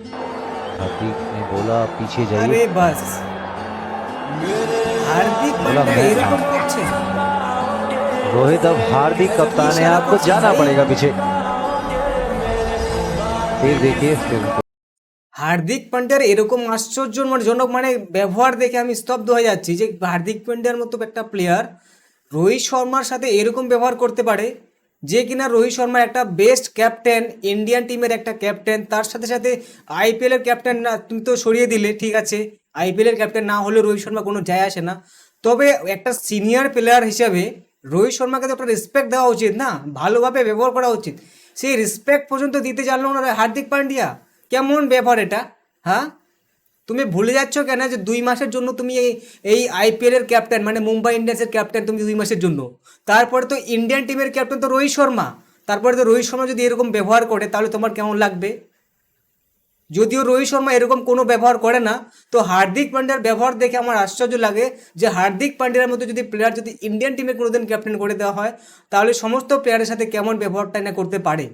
हार्दिक ने बोला पीछे আরে जाइए বাস হার্দিক বলা পান্ডা मैं- এরকম করছে रोहित अब हार्दिक कप्तान है इशारा आपको कुछ जाना नहीं। पड़ेगा पीछे फिर देखिए फिर হার্দিক পান্ড্যার এরকম আশ্চর্যজনক মানে ব্যবহার দেখে আমি স্তব্ধ হয়ে যাচ্ছি যে হার্দিক পান্ড্যার মতো একটা প্লেয়ার রোহিত শর্মার সাথে এরকম ব্যবহার করতে পারে যে কিনা রোহিত শর্মা একটা বেস্ট ক্যাপ্টেন ইন্ডিয়ান টিমের একটা ক্যাপ্টেন তার সাথে সাথে আইপিএল এর ক্যাপ্টেন না, তুমি তো সরিয়ে দিলে, ঠিক আছে? আইপিএল এর ক্যাপ্টেন না হলে রোহিত শর্মা কোনো যায় আসে না। তবে একটা সিনিয়র প্লেয়ার হিসেবে রোহিত শর্মাকে তো একটা রেসপেক্ট দেওয়া উচিত না? ভালোভাবে ব্যবহার করা উচিত। সেই রেসপেক্ট পর্যন্ত দিতে জানলো না হার্দিক পান্ডিয়া। কেমন ব্যাপার এটা? হ্যাঁ? তুমি ভুলে যাচ্ছ কেন যে দুই মাসের জন্য তুমি এই এই আইপিএল এর ক্যাপ্টেন মানে মুম্বাই ইন্ডিয়ান্সের ক্যাপ্টেন তুমি দুই মাসের জন্য। তারপরে তো ইন্ডিয়ান টিমের ক্যাপ্টেন তো রোহিত শর্মা। তারপরে তো রোহিত শর্মা যদি এরকম ব্যবহার করে, তাহলে তোমার কেমন লাগবে? যদিও রোহিত শর্মা এরকম কোনো ব্যবহার করে না, তো হার্দিক পান্ডিয়ার ব্যবহার দেখে আমার আশ্চর্য লাগে যে হার্দিক পান্ডিয়ার মতো যদি প্লেয়ার যদি ইন্ডিয়ান টিমে কোনোদিন ক্যাপ্টেন করে দেওয়া হয়, তাহলে সমস্ত প্লেয়ারের সাথে কেমন ব্যবহারটা না করতে পারে?